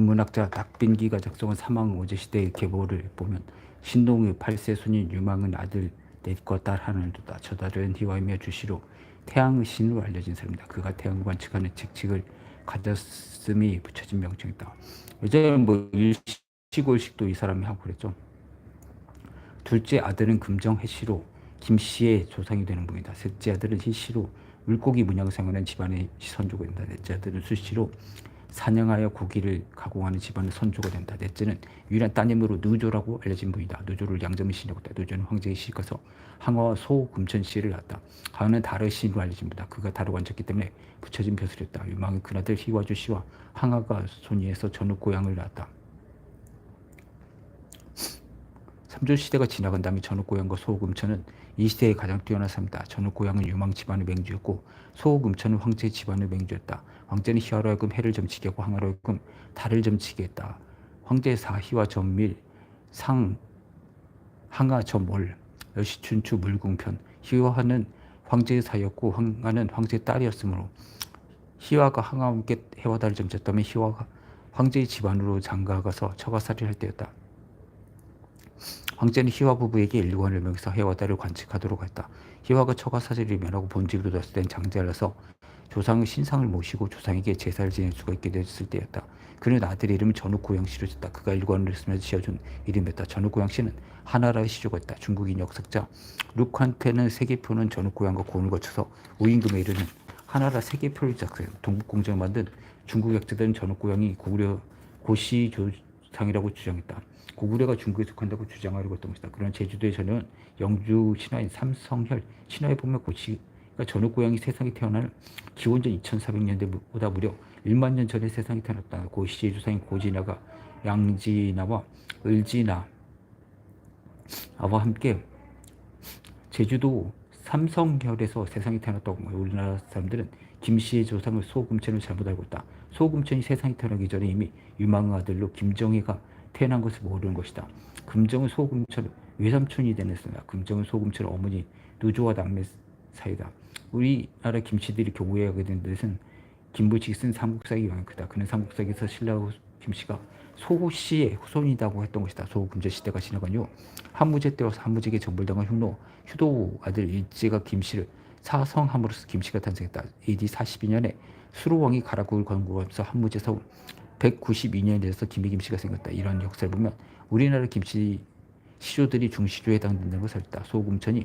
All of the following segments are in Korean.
문학자 낙빈기가 작성한 사망 오제 시대의 계보를 보면 신동의 8세 손인 유망은 아들 넷과 딸 하나를 뒀다. 저달은 희화이며 주시로 태양의 신으로 알려진 사람이다. 그가 태양을 관측하는 직책을 가졌음이 붙여진 명칭이다. 예전에 뭐 일시골식도 이 사람이 하고 그랬죠. 둘째 아들은 금정 해시로 김씨의 조상이 되는 분이다. 셋째 아들은 희씨로 물고기 문양 생활하는 집안의 된다. 넷째 아들은 수씨로 사냥하여 고기를 가공하는 집안의 선조가 된다. 넷째는 유일한 따님으로 누조라고 알려진 분이다. 누조를 양점의 신이라고 했다. 누조는 황제의 시가서 항화와 소 금천 씨를 낳았다. 하은은 다르 신으로 알려진 분이다. 그가 다르고 앉았기 때문에 붙여진 벼슬이었다. 유망은 그나들 희와주 씨와 항아가 손위에서 전후 고향을 낳았다. 삼조 시대가 지나간 다음에 전후고향과 소금천은 이 시대에 가장 뛰어난 사람이다. 전후고향은 유망 집안의 맹주였고 소금천은 황제 집안의 맹주였다. 황제는 희화로 하여금 해를 점치게 하고 항아로 하여금 달을 점치게 했다. 황제의 사희와 전밀 상 항아 점월 여시춘추 물궁편 희화는 황제의 사였고 항아는 황제의 딸이었으므로 희화가 항아와 함께 해와 달을 점쳤다면 희화가 황제의 집안으로 장가가서 처가살이를 할 때였다. 황제는 희화 부부에게 일관을 명해서 해와 달을 관측하도록 했다. 희화가 처가 사지를 면하고 본집으로 들었을 땐 장자라서 조상의 신상을 모시고 조상에게 제사를 지낼 수가 있게 되었을 때였다. 그는 아들의 이름을 전후고양씨로 졌다. 그가 일관을 했으면서 지어준 이름이었다. 전후고양씨는 하나라의 시조가 있다. 중국인 역사자 룩한테는 세계표는 전후고양과 고을 거쳐서 우임금에 이르는 하나라 세계표를 작성해 동북공정을 만든 중국 역사들은 전후고양이 고구려 고시 조상이라고 주장했다. 고구려가 중국에 속한다고 주장하려고 했던 것이다. 제주도의 전은 영주 신화인 삼성혈 신화에 보면 고시가 전후 고향이 세상에 태어날 기원전 2400년대보다 무려 1만 년 전에 세상에 태어났다. 고시의 주상인 고진아가 양진아와 을진아 아와 함께 제주도 삼성혈에서 세상에 태어났다고. 우리나라 사람들은 김씨의 조상을 소금천을 잘못 알고 있다. 소금천이 세상에 태어나기 전에 이미 유망의 아들로 김정희가 태어난 것을 모르는 것이다. 금정은 소금천 외삼촌이 되냈습니다. 금정은 소금천 어머니 누조와 남매 사이다. 우리나라 김씨들이 교구에 된 것은 김부식이 쓴 삼국사의 영향이 크다. 그는 삼국사에서 신라후 김씨가 소씨의 후손이라고 했던 것이다. 소금제 시대가 지나간 후 한무제 때와 한무제에게 정벌당한 흉노 휴도 아들 일제가 김씨를 사성함으로써 김씨가 탄생했다. AD 42년에 수로왕이 가락국을 건국하면서 한무제 서울 192년에 대해서 김희 김씨가 생겼다. 이런 역사를 보면 우리나라 김씨 시조들이 중시조에 해당된다는 것을 알다. 소금천이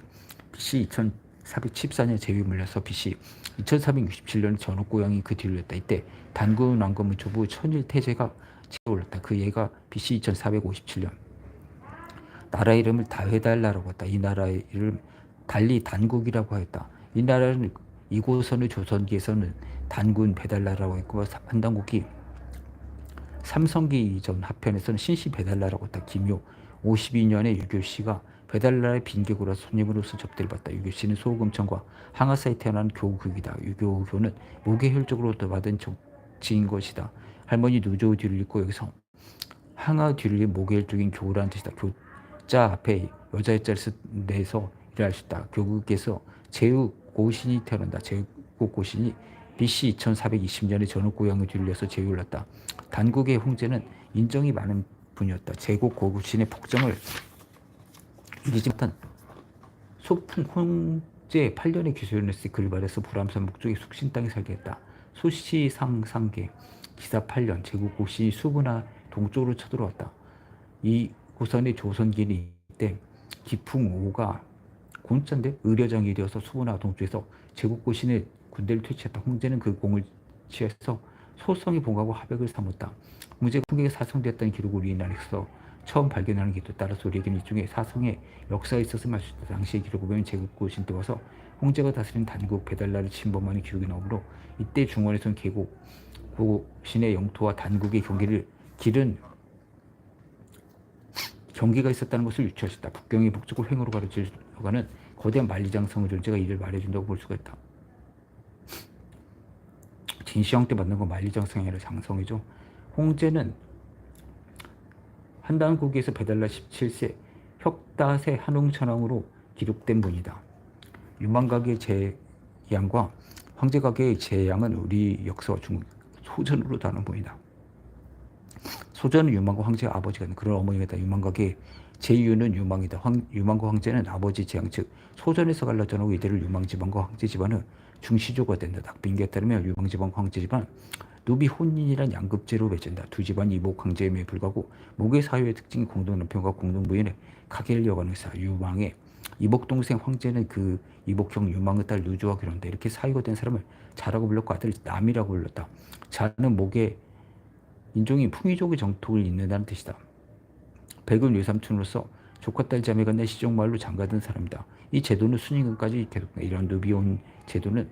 BC 2414년 제위 물려서 BC 2467년 전후 고향이 그 뒤를 냈다. 이때 단군 왕건문 초부 천일 태제가 치어올랐다. 그 예가 BC 2457년 나라 이름을 다회달라라고 했다. 이 나라 이름 달리 단국이라고 하였다. 이 나라는 이곳선의 조선기에서는 단군 배달나라고 했고 한단국이 삼성기 전 합편에서는 신시 배달나라고 했다. 김효 52년에 유교씨가 배달나라의 빈객으로 손님으로서 접대를 받다. 유교씨는 소금천과 항아사에 태어난 교국이다. 유교교는 무계혈적으로 받은 정치인 것이다. 할머니 누조 뒤를 읽고 여기서 항아 뒤를 모계혈적인 교우라는 뜻이다. 교자 앞에 여자의 자를 내서 일할 수 있다. 교국에서 제국 고신이 태어난다. 제국 고신이 BC 2420년에 전후 고향을 뒤를려서 제위올랐다. 단국의 홍제는 인정이 많은 분이었다. 제국 고구신의 폭정을 이기지 못한 소풍 홍제 8년의 기소연했을 글을 발해서 불암산 북쪽의 숙신 땅에 살게 했다. 소시상상계 기사 8년 제국 고신이 수분하 동쪽으로 쳐들어왔다. 이 고선의 조선기니 이때 기풍오가 곤짠데 의료장이 되어서 수분하 동쪽에서 제국 고신의 군대를 퇴치했다. 홍제는 그 공을 취해서 소성이 봉하고 하백을 삼았다. 문제가 풍경에 사성되었다는 기록을 우리나라에서 처음 발견하는 기도 따라서 우리에게는 이 중에 사성의 역사가 있어서 말수 있다. 당시의 기록을 보면 제국고신 때 와서 홍제가 다스린 단국 배달나를 침범하는 기록이 나오므로 이때 중원에서는 계곡 고신의 영토와 단국의 경계를 기른 경계가 있었다는 것을 유추할 수 있다. 북경의 북쪽을 횡으로 가로질러가는 거대한 만리장성의 존재가 이를 말해준다고 볼 수가 있다. 진시황 때 만난 건 만리장성이 아니라 장성이죠. 홍제는 한단국에서 배달라 17세 혁다세 한웅천왕으로 기록된 분이다. 유망각의 제양과 황제각의 제양은 우리 역사와 중국 소전으로 다는 분이다. 소전은 유망과 황제가 아버지가 된 그런 어머니가 있다. 유망각의 제유는 유망이다. 황, 유망과 황제는 아버지 재앙 즉 소전에서 갈라져나고 이들을 유망 지방과 황제 집안은 중시조가 된다. 닭빙기에 따르면 유망 지방과 황제 집안 누비 혼인이란 양급제로 맺은다. 두 집안이 이복 황제임에 불구하고 목의 사유의 특징이 공동 남편과 공동 부인의 가계를 이어가는 사 유망의 이복 동생 황제는 그 이복형 유망의 딸 누주와 결혼한다. 이렇게 사유가 된 사람을 자라고 불렀고 아들 남이라고 불렀다. 자는 목의 인종이 풍이족의 정통을 잇는다는 뜻이다. 백은 외삼촌으로서 조카 딸 자매가 내 시종말로 장가든 사람이다. 이 제도는 순임금까지 계속된다. 이러한 누비온 제도는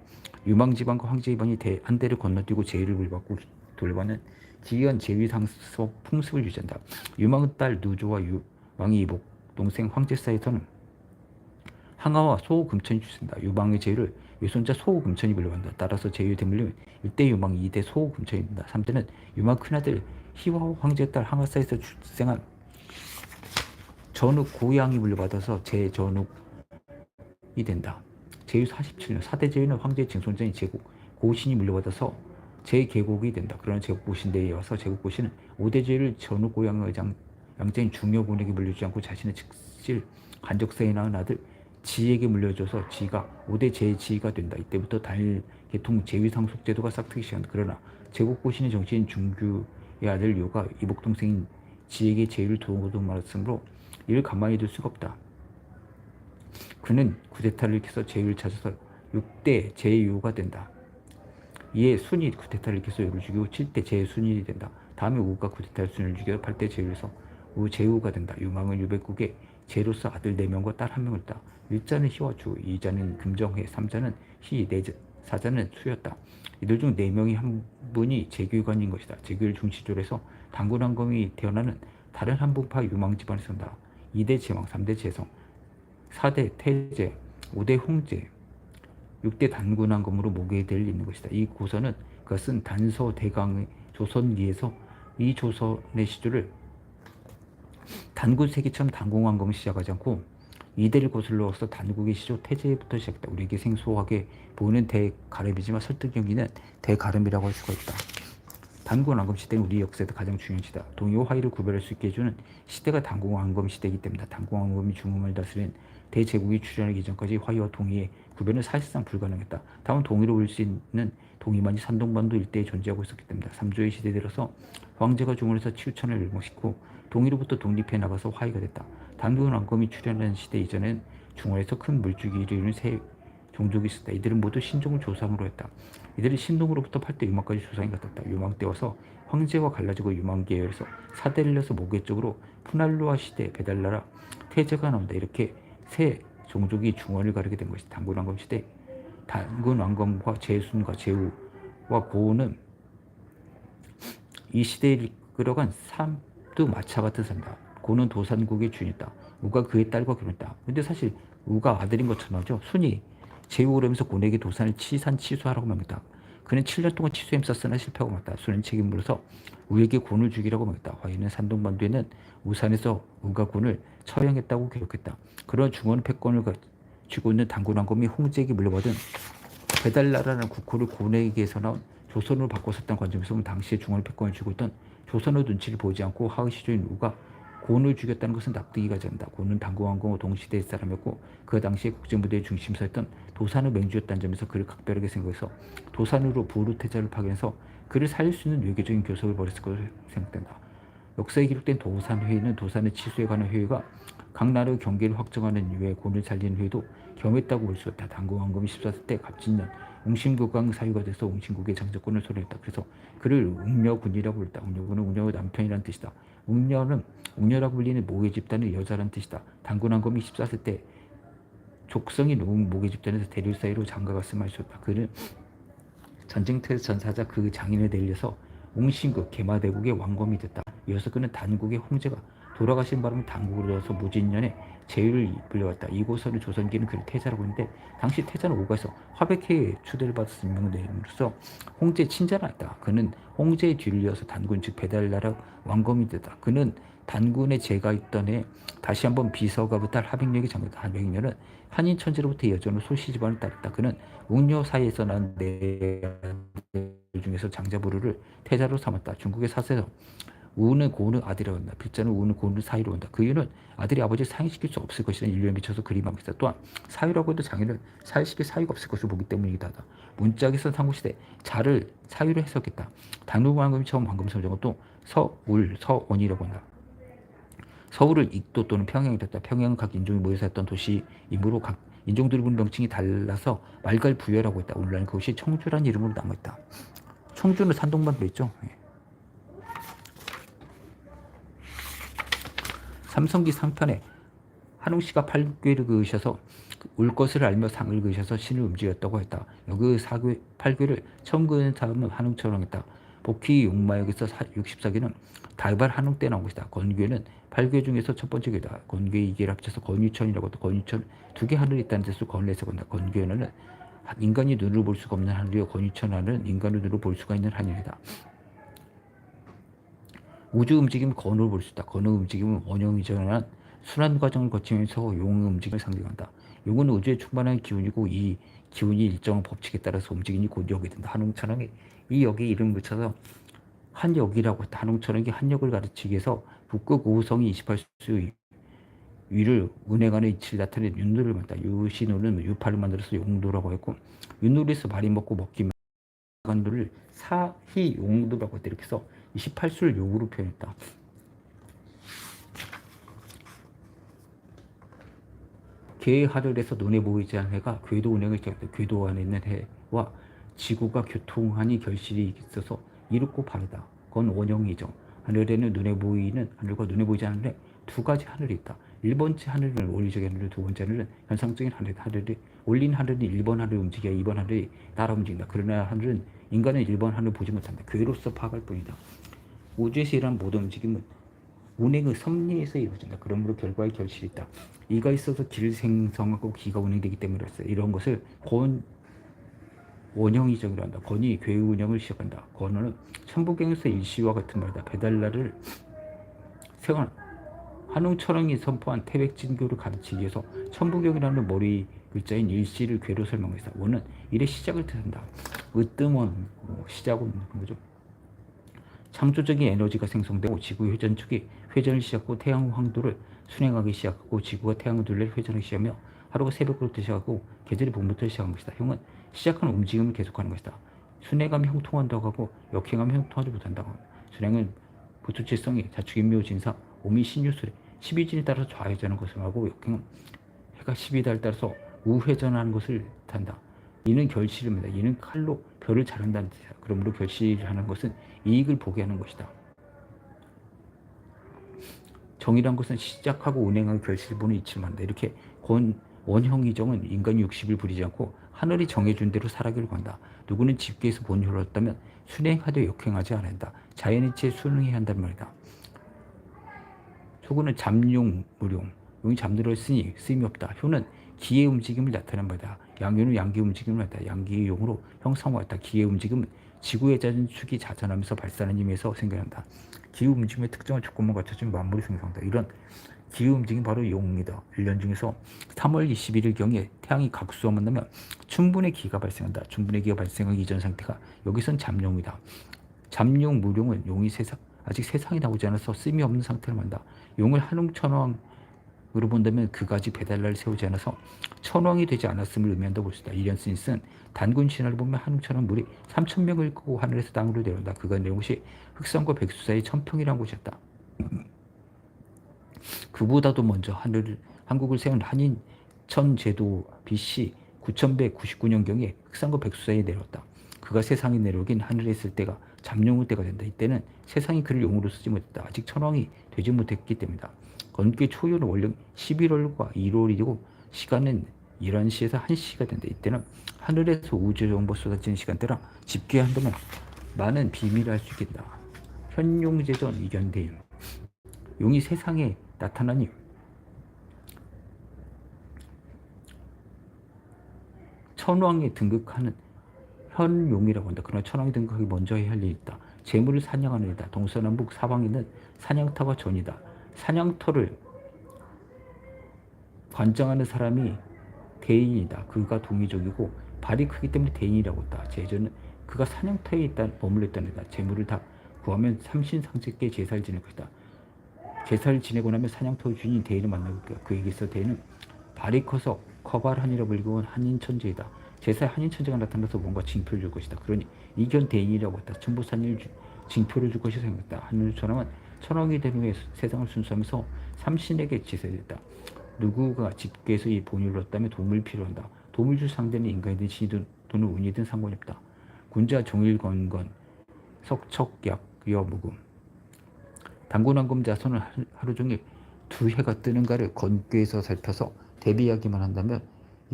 유망지방과 황제지방이 대, 한 대를 건너뛰고 제의를 물받고 돌받는 기이한 제위상속 풍습을 유지한다. 유망의 딸 누조와 유망의 이복 동생 황제 사이에서는 항아와 소금천이 주신다. 유망의 제위를 외손자 소금천이 물려간다. 따라서 제위 대물림 1대 유망 2대 소금천입니다. 3대는 유망 큰아들 희화 황제 딸 항아 사이에서 출생한 전욱 고양이 물려받아서 제전욱이 된다. 제유 47년 4대 제유는 황제 증손자인 제국 고신이 물려받아서 제계곡이 된다. 그러나 제국 고신대에 와서 제국 고신은 5대 제유를 전욱 고양의 장, 양자인 중요군에게 물려주지 않고 자신의 측실 간적사에 낳은 아들 지에게 물려줘서 지가 5대 제지가 된다. 이때부터 단일 계통 제위상속 제도가 싹트기 시작한다. 그러나 제국 고신의 정치인 중규의 아들 요가 이복 동생인 지에게 제위를 도모도 말았으므로 이를 가만히 둘 수가 없다. 그는 쿠데타를 일으켜서 제위를 찾아서 6대 제유가 된다. 이에 순이 쿠데타를 일으켜서 요를 죽이고 7대 제순이 된다. 다음에 우가 쿠데타를 순을 죽여 8대 제유에서 우 제우가 된다. 유망은 유백국에 제로서 아들 4명과 딸 1명을 다 1자는 희와 주, 2자는 금정회, 3자는 희, 4자는 수였다. 이들 중 4명이 한 분이 제규관인 것이다. 제규를 중시조로 해서 당군왕검이 태어나는 다른 한 분파 유망 집안에 선다. 2대 제왕, 3대 재성, 4대 태제, 5대 홍제, 6대 단군왕검으로 모계될 있는 것이다. 이 고서는 그것은 단서 대강의 조선기에서 이 조선의 시조를 단군 세기처럼 단공왕검을 시작하지 않고 이대를 거슬러서 단국의 시조 태제부터 시작했다. 우리에게 생소하게 보이는 대가름이지만 설득 경기는 대가름이라고 할 수가 있다. 단군 왕검 시대는 우리 역사에서 가장 중요한 시다. 동의와 화의를 구별할 수 있게 해주는 시대가 단군 왕검 시대이기 때문이다. 단군 왕검이 중음을 다스린 대제국이 출현하기 전까지 화의와 동의의 구별은 사실상 불가능했다. 다만 동의로 올수 있는 동의만이 산동반도 일대에 존재하고 있었기 때문이다. 삼조의 시대 들어서 황제가 중원에서 치우천을 일목시키고 동의로부터 독립해 나가서 화의가 됐다. 단군 왕검이 출현한 시대 이전엔 중원에서 큰 물줄기를 이루는 세 종족이 있었다. 이들은 모두 신종을 조상으로 했다. 이들은 신동으로부터 8대 유망까지 조상이 같았다. 유망 때 와서 황제와 갈라지고 유망 계열에서 사대를 내서 모계 쪽으로 푸날루아 시대, 베달라라, 태제가 나온다. 이렇게 세 종족이 중원을 가르게 된 것이 단군 왕검 시대. 단군 왕검과 제순과 제우와 고우는 이 시대를 이끌어간 삼두 마차 같은 사람이다. 고는 도산국의 주인이다. 우가 그의 딸과 결혼했다. 근데 사실 우가 아들인 것처럼 하죠. 순이 제후그러면서 고에게 도산을 치산 치수하라고 명했다. 그는 7년 동안 치수에 힘썼으나 실패하고 말다. 수는 책임으로서 우에게 곤을 죽이라고 명했다. 화이는 산동반도에는 우산에서 우가 곤을 처형했다고 기록했다. 그러한 중원 패권을 쥐고 있는 단군왕검이 홍제에게 물려받은 베달라라는 국호를 고에게서 나온 조선으로 바꿨었던 관점에서 보면 당시에 중원 패권을 쥐고 있던 조선의 눈치를 보지 않고 하의 시조인 우가 고을 죽였다는 것은 납득이 가지 않는다. 고는 당구왕공의 동시대의 사람이었고 그 당시에 국제무대의 중심서였던 도산의 맹주였다는 점에서 그를 각별하게 생각해서 도산으로 부르태자를 파견해서 그를 살릴 수 있는 외교적인 교섭을 벌였을 것으로 생각된다. 역사에 기록된 도산회의는 도산의 치수에 관한 회의가 각 나라의 경계를 확정하는 이유에 고을 살리는 회의도 겸했다고 볼 수 있다. 당구왕검이 14세 때 갑진년 웅신국왕 사유가 돼서 웅신국의 장정권을 소리했다. 그래서 그를 웅녀군이라고 불렀다. 웅녀군은 웅녀의 남편이라는 뜻이다. 웅녀는 웅녀라고 불리는 모계 집단의 여자란 뜻이다. 단군왕검이 14세 때 족성인 웅 모계 집단에서 대륙 사이로 장가갔음을 알수있다 그는 전쟁터에서 전사자 그 장인을 내려서 웅신국 개마대국의 왕검이 됐다. 이어서 그는 단국의 홍제가 돌아가신 바람에 단국으로 들어서 무진년에 제위를 불려왔다. 이곳서는 조선기는 그를 태자라고 했는데 당시 태자는 오가에서 화백회에 추대를 받아서 임명됨으로써 홍제 친자라했다. 그는 홍제의 뒤를 이어서 단군 즉 배달나라 왕검이 됐다. 그는 단군의 제가 있던 해 다시 한번 비서가부 딸 하백력이 장했다. 하백력은 한인 천지로부터 여전히 소시 집안을 따랐다. 그는 웅녀 사이에서 난네 중에서 장자부르를 태자로 삼았다. 중국의 사세서 우는 고는 아들이 온다. 필자는 우는 고는 사이로 온다. 그 이유는 아들이 아버지를 사행시킬 수 없을 것이라는 인류에 미쳐서 그림하고 있다. 또한 사유라고 해도 장애는 사유시킬 사유가 없을 것을 보기 때문이기도 하다. 문짝에서 삼국시대 자를 사유로 해석했다. 당루관금이 처음 방금 설정은 또 서울, 서원이라고 한다. 서울을 익도 또는 평양이 됐다. 평양은 각 인종이 모여서 했던 도시이므로 각 인종들의 부르는 명칭이 달라서 말갈 부여라고 했다. 오늘날 그것이 청주란 이름으로 남아있다. 청주는 산동만 그랬죠. 예. 삼성기 상편에 한웅 씨가 팔괘를 그으셔서 올 것을 알며 상을 그으셔서 신을 움직였다고 했다. 여기 사괴, 팔괘를 처음 그은 사람은 한웅처럼 했다. 복희 용마역에서 64개는 다이발 한웅 때 나온 것이다. 건괴는 팔괘 중에서 첫 번째 괴다. 건괴 이계를 합쳐서 건유천이라고 했다. 건유천 두 개 하늘이 있다는 뜻으로 건에서 건다. 건괴는 인간이 눈으로 볼 수가 없는 하늘이요. 건유천 하늘은 인간의 눈으로 볼 수가 있는 하늘이다. 우주 움직임은 건으로 볼 수 있다. 건의 움직임은 원형이 전환한 순환 과정을 거치면서 용의 움직임을 상징한다. 용은 우주에 충만한 기운이고 이 기운이 일정한 법칙에 따라서 움직이니 곧 역이 된다. 한웅천왕이 이 역에 이름을 붙여서 한역이라고 했다. 한웅천왕이 한역을 가르치기 위해서 북극 우성이 28수 위를 운행하는 이치를 나타낸 윷놀이를 만다. 유신호는 유파를 만들어서 용도라고 했고 윷놀이에서 많이 먹고 먹기만 간도를 사희 용도라고 했다. 이렇게 해서 28수를 용으로 표현했다. 개의 하늘에서 눈에 보이지 않는 해가 궤도 운행을 시작했다. 궤도 안에 있는 해와 지구가 교통하니 결실이 있어서 이롭고 바르다. 그건 원형이죠. 하늘에는 눈에 보이는 하늘과 눈에 보이지 않는 해두 가지 하늘이 있다. 1번째 하늘은 원리적인 하늘, 두 번째 하늘은 현상적인 하늘. 하늘이 올린 하늘은 1번 하늘을 움직여 2번 하늘이 따라 움직인다. 그러나 하늘은 인간은 1번 하늘을 보지 못한다. 괴로서 파악할 뿐이다. 우주에서 일어난 모든 움직임은 운행의 섭리에서 이루어진다. 그러므로 결과의 결실이 있다. 이가 있어서 기를 생성하고 기가 운행되기 때문이었어요. 이런 것을 권 원형이적으로 한다. 권이 괴 운영을 시작한다. 권은 천부경에서 일시와 같은 말이다. 배달날을 세관 한웅철왕이 선포한 태백진교를 가르치기 위해서 천부경이라는 머리 글자인 일시를 괴로 설명했다. 원은 일의 시작을 뜻한다. 으뜸원 뭐 시작은 뭐죠? 창조적인 에너지가 생성되고 지구 회전 축이 회전을 시작하고 태양 황도를 순행하기 시작하고 지구가 태양을 둘레 회전하기 시작하며 하루가 새벽으로부터 시작하고 계절이 봄부터 시작한 것이다. 형은 시작한 움직임을 계속하는 것이다. 순행하면 형통한다고 하고 역행하면 형통하지 못한다고 합니다. 순행은 부투칠성이 자축인묘 진사 오미 신유술에 12진에 따라서 좌회전하는 것을 하고 역행은 해가 12달에 따라서 우회전하는 것을 탄다. 이는 결실입니다. 이는 칼로 별을 자른다는 뜻이다. 그러므로 결실하는 것은 이익을 보게 하는 것이다. 정이란 것은 시작하고 운행하고 결실보는 이치를 만다. 이렇게 권 원형이정은 인간이 60일 부리지 않고 하늘이 정해준 대로 살아기를 관다. 누구는 집계에서 본효를 얻다면 순행하되 역행하지 않는다. 자연이치에 순응해야 한단 말이다. 소구는 잠용, 무용. 용이 잠들어 있으니 쓰임이 없다. 효는 기의 움직임을 나타낸 바다. 양효는 양기 움직임을 나타 양기의 용으로 형상화했다. 기의 움직임은 지구의 잦은 축이 자전하면서 발산하는 힘에서 생겨난다. 기후 움직임의 특정한 조건만 갖춰진 만물이 생성한다. 이런 기후 움직임 바로 용이다. 1년 중에서 3월 21일 경에 태양이 각수와 만나면 춘분의 기가 발생한다. 춘분의 기가 발생하기 이전 상태가 여기선 잠용이다. 잠용 무룡은 용이 세상 아직 세상이 나오지 않아서 쓰임이 없는 상태를 만다. 용을 한웅천왕 으로 본다면 그가지 배달날 세우지 않아서 천왕이 되지 않았음을 의미한다고 볼 수 있다. 이런 스니스는 단군 신화를 보면 한웅천왕 물이 3천 명을 끄고 하늘에서 땅으로 내려온다. 그가 내온 곳이 흑산과 백수 사이 천평이라는 곳이었다. 그보다도 먼저 하늘 한국을 세운 한인 천제도 BC 9199년경에 흑산과 백수 사이에 내려왔다. 그가 세상에 내려오긴 하늘에 있을 때가 잠룡의 때가 된다. 이때는 세상이 그를 용으로 쓰지 못했다. 아직 천왕이 되지 못했기 때문이다. 건기 초유는 원래 11월과 1월이고 시간은 11시에서 1시가 된다. 이때는 하늘에서 우주 정보 쏟아지는 시간대라 집계한다면 많은 비밀을 알 수 있겠다. 현용제전 이견대임 용이 세상에 나타나니 천왕에 등극하는 현용이라고 한다. 그러나 천왕이 등극하기 먼저 해야 할 일이 있다. 재물을 사냥하는 일이다. 동서남북 사방에는 사냥터가 전이다. 사냥터를 관장하는 사람이 대인이다. 그가 동의적이고 발이 크기 때문에 대인이라고 했다. 제전은 그가 사냥터에 있다 머물렀다는 다 재물을 다 구하면 삼신상제께 제사를 지낼 것이다. 제사를 지내고 나면 사냥터 주인인 대인을 거야. 그에게서 대인은 발이 커서 커발한이라 불리고 한인천재이다. 제사에 한인천재가 나타나서 뭔가 징표를 줄 것이다. 그러니 이견 대인이라고 했다. 천부산일 징표를 줄 것이 생겼다. 하늘처럼은 된 후에 세상을 순수하면서 삼신에게 제사했다. 누구가 집계에서 이 본유를 얻다면 도움을 필요한다. 도움을 줄 상대는 인간이든 신이든 또는 운이든 상관이 없다. 군자 종일건건 석척약 여 무금 당군왕금 자손은 하루- 종일 두 해가 뜨는가를 건교에서 살펴서 대비하기만 한다면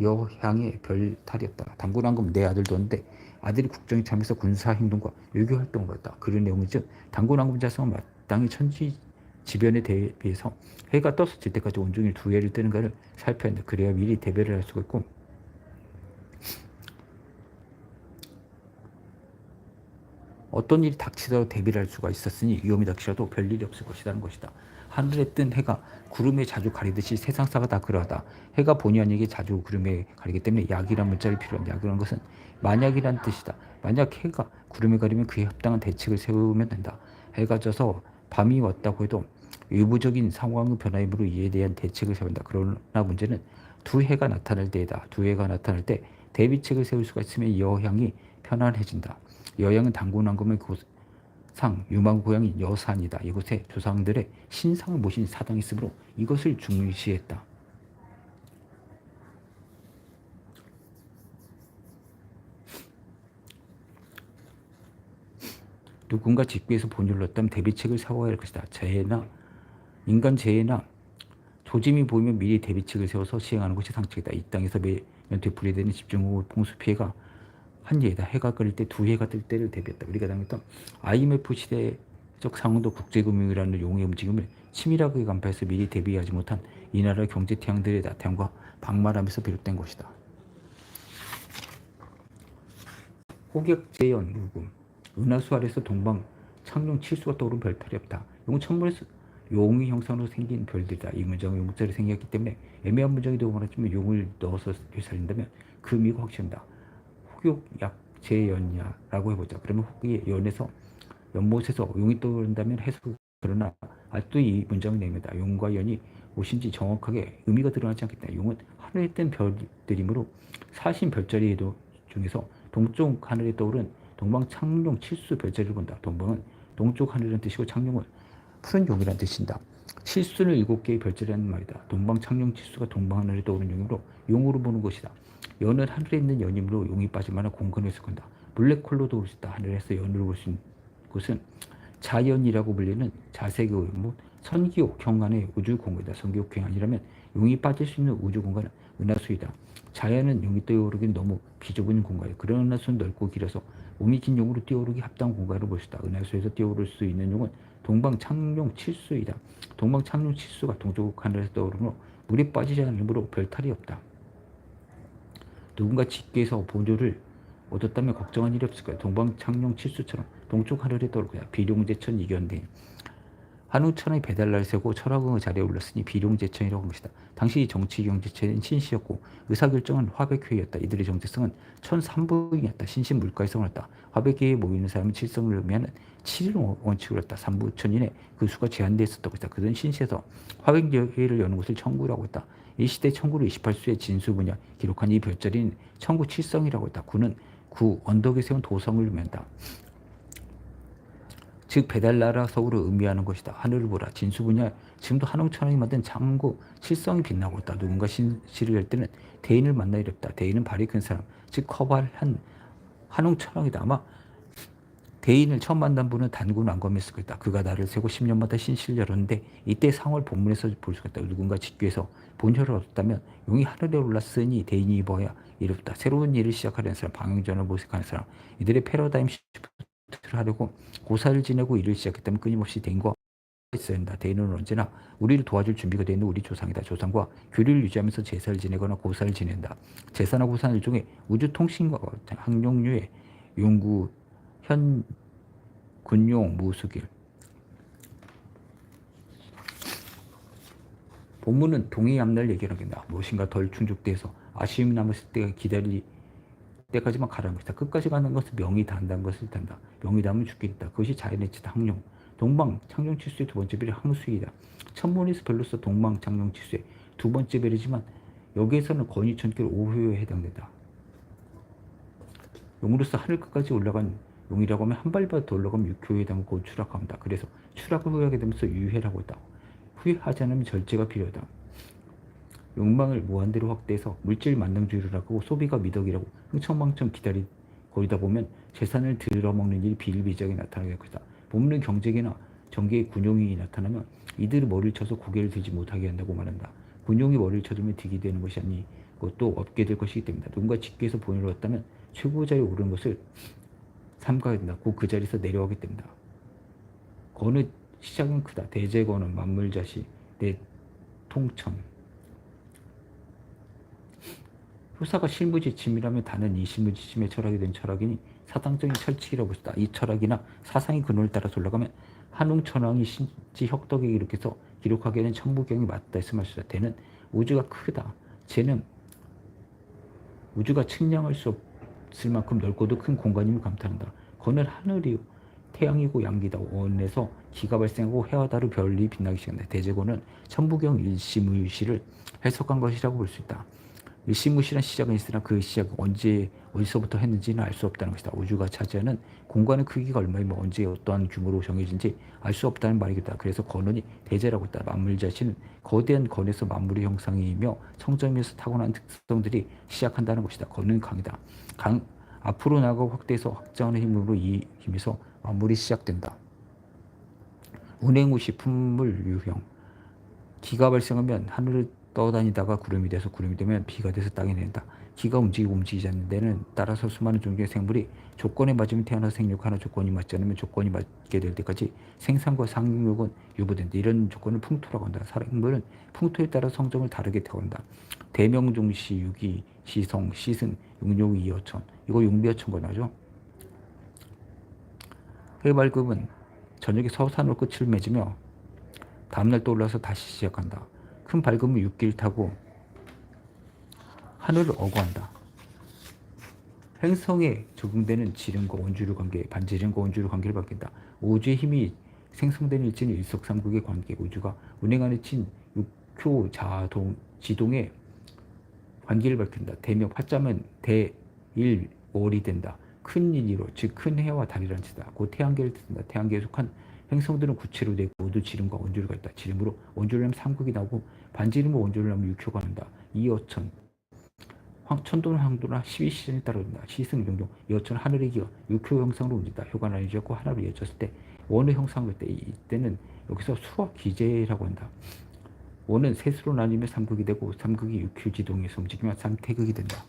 여향의 별탈이었다. 당군왕금 내 아들도 없는데 아들이 국정에 참여해서 군사 행동과 외교 활동을 했다. 그런 내용은 즉 당군왕금 자손은 마 땅히 천지 지변에 대비해서 해가 질 때까지 온종일 두 해를 뜨는가를 살펴야 한다. 그래야 미리 대비를 할 수가 있고 어떤 일이 닥치더라도 대비를 할 수가 있었으니 위험이 닥치더라도 별일이 없을 것이라는 것이다. 하늘에 뜬 해가 구름에 자주 가리듯이 세상사가 다 그러하다. 해가 본의 아니게 자주 구름에 가리기 때문에 약이란 문자를 필요한 약이라는 것은 만약이란 뜻이다. 만약 해가 구름에 가리면 그에 합당한 대책을 세우면 된다. 해가 져서 밤이 왔다고 해도 외부적인 상황의 변화이므로 이에 대한 대책을 세운다. 그러나 문제는 두 해가 나타날 때이다. 두 해가 나타날 때 대비책을 세울 수가 있으면 여향이 편안해진다. 여양은 당군왕금의 고상 유망 고향인 여산이다. 이곳에 조상들의 신상을 모신 사당이 있으므로 이것을 중시했다. 누군가 직비에서 본유를 얻다면 대비책을 세워야 할 것이다. 재해나 인간 재해나 조짐이 보이면 미리 대비책을 세워서 시행하는 것이 상책이다. 이 땅에서 매년 되풀이되는 집중호우 풍수 피해가 한 예다. 해가 끓을 때두 해가 뜰 때를 대비했다. 우리가 당했던 IMF 시대적 상황도 국제금융이라는 용의 움직임을 치밀하게 간파해서 미리 대비하지 못한 이 나라 경제 태양들의 나태함과 박말함에서 비롯된 것이다. 호격제연 무금 은하수 아래서 동방 창룡 칠수가 떠오른 별탈이 없다. 이건 천문에서 용의 형상으로 생긴 별들이다. 이 문장은 용자로 생겼기 때문에 애매한 문장이 되고 말았지만 용을 넣어서 되살린다면 그 의미가 확실합니다. 혹욕약 제연야라고 해보자. 그러면 혹이 연에서 연못에서 용이 떠오른다면 해석 그러나 아직도 이 문장은 내입니다. 용과 연이 무엇인지 정확하게 의미가 드러나지 않겠다. 용은 하늘에 뜬 별들이므로 사신 별자리에도 중에서 동쪽 하늘에 떠오른 동방 창룡 칠수 별자리를 본다. 동방은 동쪽 하늘이라는 뜻이고 창룡은 푸른 용이라는 뜻인다. 칠수는 일곱 개의 별자리라는 말이다. 동방 창룡 칠수가 동방 하늘에 떠오른 용이므로 용으로 보는 것이다. 연은 하늘에 있는 연이므로 용이 빠질 만한 공간을 있을건다. 블랙홀로도 볼수 있다. 하늘에서 연을 볼 수 있는 곳은 자연이라고 불리는 자세교 뭐 선기옥형 안의 우주 공간이다. 선기옥형 아니라면 용이 빠질 수 있는 우주 공간은 은하수이다. 자연은 용이 뛰어오르긴 너무 비좁은 공간이다. 그런 은하수는 넓고 길어서 긴 용으로 뛰어오르기 합당한 공간으로 볼수 있다. 은하수에서 뛰어오를 수 있는 용은 동방 창룡 칠수이다. 동방 창룡 칠수가 동쪽 하늘에서 떠오르므로 물이 빠지지 않으므로 별탈이 없다. 누군가 직계에서 보조를 얻었다면 걱정한 일이 없을 거야. 동방 창룡 칠수처럼 동쪽 하늘에 떠올 거야. 비룡제천 이견대. 한우천의 배달날 세고 철학의 자리에 올랐으니 비룡제천이라고 한 것이다. 당시 정치 경제체는 신시였고 의사결정은 화백회의였다. 이들의 정체성은 천삼부인이었다. 신신 물가의성을 했다. 화백회의에 모이는 사람은 칠성을 의미하는 7일 원칙을 했다. 삼부천인에 그 수가 제한되어 있었다고 했다. 그들은 신시에서 화백회의를 여는 곳을 청구라고 했다. 이 시대 청구를 28수의 진수 분야 기록한 이 별자리는 청구 칠성이라고 했다. 구는 구 언덕에 세운 도성을 의미한다. 즉 배달나라 서울을 의미하는 것이다. 하늘을 보라. 진수 분야 지금도 한홍천왕이 만든 장구 칠성이 빛나고 있다. 누군가 신시를 할 때는 대인을 만나 이랬다. 대인은 발이 큰 사람, 즉 커발한 한홍천왕이다. 아마 대인을 처음 만난 분은 단군 왕검했을 것이다. 그가 나를 세고 10년마다 신시를 열었는데 이때 상월 본문에서 볼 수가 있다. 누군가 직교에서 본혈을 얻었다면 용이 하늘에 올랐으니 대인이 입어야 이롭다. 새로운 일을 시작하려는 사람, 방향전을 모색하는 사람, 이들의 패러다임 시프트를 하려고 고사를 지내고 일을 시작했다면 끊임없이 대인과 있어야 한다. 대인은 언제나 우리를 도와줄 준비가 되어 있는 우리 조상이다. 조상과 교류를 유지하면서 제사를 지내거나 고사를 지낸다. 제사나 고사는 일종의 우주 통신과 항용류의 용구 현 군용 무수길 본문은 동해 앞날 얘기를 하겠다. 무엇인가 덜 충족돼서 아쉬움이 남았을 때가 기다릴 때까지만 가라는 것이다. 끝까지 가는 것은 명이 다한다는 것을 뜻한다. 명이 닿으면 죽겠다. 그것이 자연의 지다 항룡. 동방 창룡 치수의 두 번째 별이 항수이다. 천문에서 별로서 동방 창룡 치수의 두 번째 별이지만 여기에서는 건이천길 5회에 해당된다. 용으로서 하늘 끝까지 올라간 용이라고 하면 한더 올라가면 6교에 해당하고 곧 추락합니다. 그래서 추락을 후회하게 되면서 유해라고 했다. 후회하지 않으면 절제가 필요하다. 욕망을 무한대로 확대해서 물질 만능주의를 하고 소비가 미덕이라고 흥청망청 기다리 거리다 보면 재산을 들어먹는 일이 비일비재하게 나타나게 될 것이다. 법률 경제계나 정계의 군용이 나타나면 이들이 머리를 쳐서 고개를 들지 못하게 한다고 말한다. 군용이 머리를 쳐들면 득이 되는 것이 아니 그것도 없게 될 것이기 때문이다. 누군가 직계에서 본인을 얻다면 최고 자리에 오른 것을 삼가야 된다. 곧 그 자리에서 내려가게 됩니다. 건의 시작은 크다. 대제건은 만물자시 내 통천 효사가 실무지침이라면 다는 이 실무지침의 철학이 된 철학이니 사당적인 철칙이라고 했다. 이 철학이나 사상의 근원을 따라서 올라가면 한웅천왕이 신지 혁덕에 일으켜서 기록하게 된 천부경이 맞다 했음할 수 있다. 대는 우주가 크다. 쟤는 우주가 측량할 수 없을 만큼 넓고도 큰 공간임을 감탄한다. 건은 하늘이요. 태양이고 양기다. 원에서 기가 발생하고 해와 다르 별이 빛나기 시작한다. 대제고는 천부경 일시무일시를 해석한 것이라고 볼 수 있다. 일시무실한 시작은 있으나 그 시작이 언제 어디서부터 했는지는 알 수 없다는 것이다. 우주가 차지하는 공간의 크기가 얼마이며 언제 어떠한 규모로 정해진지 알 수 없다는 말이겠다. 그래서 건원이 대제라고 했다. 만물 자신은 거대한 건에서 만물의 형상이며 청점에서 타고난 특성들이 시작한다는 것이다. 건은 강이다. 강 앞으로 나가고 확대해서 확장하는 힘으로 이 힘에서 만물이 시작된다. 운행우시 품물 유형 기가 발생하면 하늘을 떠다니다가 구름이 돼서 구름이 되면 비가 돼서 땅에 내린다. 기가 움직이고 움직이지 않는 데는 따라서 수많은 종류의 생물이 조건에 맞으면 태어나서 생육하나 조건이 맞지 않으면 조건이 맞게 될 때까지 생산과 상륙은 유보된다. 이런 조건을 풍토라고 한다. 생물은 풍토에 따라 성정을 다르게 태운다. 대명종시, 유기, 시성, 시승, 육룡, 이어천. 이거 용비어천 번호죠. 해발급은 저녁에 서산으로 끝을 맺으며 다음날 또 올라서 다시 시작한다. 큰 밝음은 육길 타고 하늘을 어구한다. 행성에 적용되는 지름과 원주류 관계, 반지름과 원주류 관계를 바뀐다. 우주의 힘이 생성되는 일치는 일석삼극의 관계, 우주가 운행하는 친 육효 자동 지동의 관계를 밝힌다. 대명 화자면 대일 월이 된다. 큰 일이로 즉 큰 해와 달이라는 뜻이다. 곧 태양계를 뜻한다. 태양계에 속한 행성들은 구체로 되고 모두 지름과 원주류가 있다. 지름으로 원주를 하면 삼극이 나오고 반지름으로 원주를 하면 육효가 난다. 이어천 황, 천도는 황도나 12시즌에 따라온다. 시승 용종 이어천 하늘의 기가 육효 형상으로 움직인다. 효가 나뉘어졌고 하나로 이어졌을 때 원의 형상을 때 이때는 여기서 수학 기제라고 한다. 원은 셋으로 나뉘면 삼극이 되고 삼극이 육효 지동에서 움직이면 삼태극이 된다.